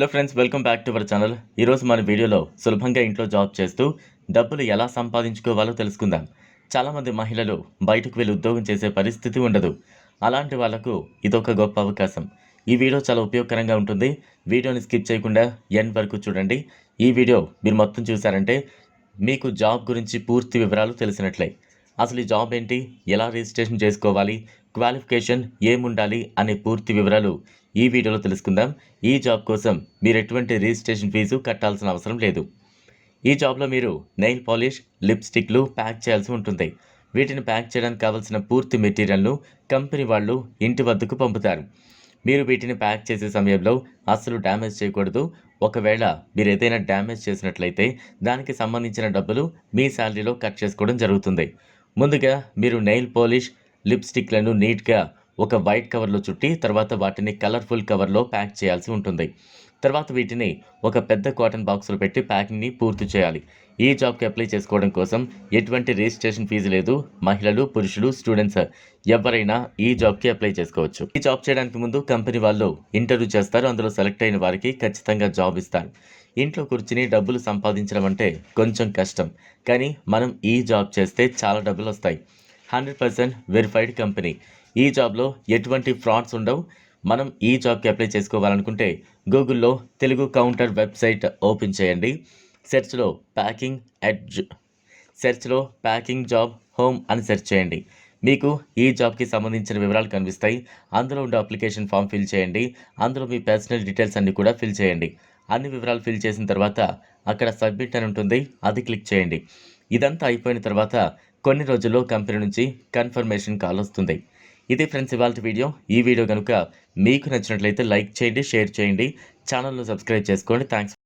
Hello friends welcome back to our channel. ఈరోజు మన వీడియోలో సులభంగా ఇంట్లో జాబ్ చేస్తూ డబ్బులు ఎలా సంపాదించుకోవాలో తెలుసుకుందాం. చాలామంది మహిళలు బయటకు వెళ్ళి ఉద్యోగం చేసే పరిస్థితి ఉండదు. అలాంటి వాళ్ళకు ఇదొక గొప్ప అవకాశం. ఈ వీడియో చాలా ఉపయోగకరంగా ఉంటుంది. వీడియోని స్కిప్ చేయకుండా ఎండ్ వరకు చూడండి. ఈ వీడియో మీరు మొత్తం చూసారంటే మీకు జాబ్ గురించి పూర్తి వివరాలు తెలిసినట్లే. అసలు ఈ జాబ్ ఏంటి? ఎలా రిజిస్ట్రేషన్ చేసుకోవాలి? క్వాలిఫికేషన్ ఏముండాలి? అనే పూర్తి వివరాలు ఈ వీడియోలో తెలుసుకుందాం. ఈ జాబ్ కోసం మీరు ఎటువంటి రిజిస్ట్రేషన్ ఫీజు కట్టాల్సిన అవసరం లేదు. ఈ జాబ్లో మీరు నెయిల్ పాలిష్ లిప్స్టిక్లు ప్యాక్ చేయాల్సి ఉంటుంది. వీటిని ప్యాక్ చేయడానికి కావాల్సిన పూర్తి మెటీరియల్ను కంపెనీ వాళ్ళు ఇంటి వద్దకు పంపుతారు. మీరు వీటిని ప్యాక్ చేసే సమయంలో అస్సలు డ్యామేజ్ చేయకూడదు. ఒకవేళ మీరు ఏదైనా డ్యామేజ్ చేసినట్లయితే దానికి సంబంధించిన డబ్బులు మీ శాలరీలో కట్ చేసుకోవడం జరుగుతుంది. ముందుగా మీరు నెయిల్ పాలిష్ లిప్స్టిక్లను నీట్గా ఒక వైట్ కవర్లో చుట్టి తర్వాత వాటిని కలర్ఫుల్ కవర్లో ప్యాక్ చేయాల్సి ఉంటుంది. తర్వాత వీటిని ఒక పెద్ద కాటన్ బాక్స్లో పెట్టి ప్యాకింగ్ని పూర్తి చేయాలి. ఈ జాబ్కి అప్లై చేసుకోవడం కోసం ఎటువంటి రిజిస్ట్రేషన్ ఫీజు లేదు. మహిళలు పురుషులు స్టూడెంట్స్ ఎవరైనా ఈ జాబ్కి అప్లై చేసుకోవచ్చు. ఈ జాబ్ చేయడానికి ముందు కంపెనీ వాళ్ళు ఇంటర్వ్యూ చేస్తారు. అందులో సెలెక్ట్ అయిన వారికి ఖచ్చితంగా జాబ్ ఇస్తారు. ఇంట్లో కూర్చుని డబ్బులు సంపాదించడం అంటే కొంచెం కష్టం. కానీ మనం ఈ జాబ్ చేస్తే చాలా డబ్బులు వస్తాయి. హండ్రెడ్ పర్సెంట్ వెరిఫైడ్ కంపెనీ ఈ జాబ్లో ఎటువంటి ఫ్రాడ్స్ ఉండవు. మనం ఈ జాబ్కి అప్లై చేసుకోవాలనుకుంటే గూగుల్లో తెలుగు కౌంటర్ వెబ్సైట్ ఓపెన్ చేయండి. సెర్చ్లో ప్యాకింగ్ అట్ సెర్చ్లో ప్యాకింగ్ జాబ్ హోమ్ అని సెర్చ్ చేయండి. మీకు ఈ జాబ్కి సంబంధించిన వివరాలు కనిపిస్తాయి. అందులో ఉండే అప్లికేషన్ ఫామ్ ఫిల్ చేయండి. అందులో మీ పర్సనల్ డీటెయిల్స్ అన్ని కూడా ఫిల్ చేయండి. అన్ని వివరాలు ఫిల్ చేసిన తర్వాత అక్కడ సబ్మిట్ అని ఉంటుంది అది క్లిక్ చేయండి. ఇదంతా అయిపోయిన తర్వాత కొన్ని రోజుల్లో కంపెనీ నుంచి కన్ఫర్మేషన్ కాల్ వస్తుంది. ఇది ఫ్రెండ్స్ ఇవాళ వీడియో. ఈ వీడియో కనుక మీకు నచ్చినట్లయితే లైక్ చేయండి షేర్ చేయండి. ఛానల్ను సబ్స్క్రైబ్ చేసుకోండి. థ్యాంక్స్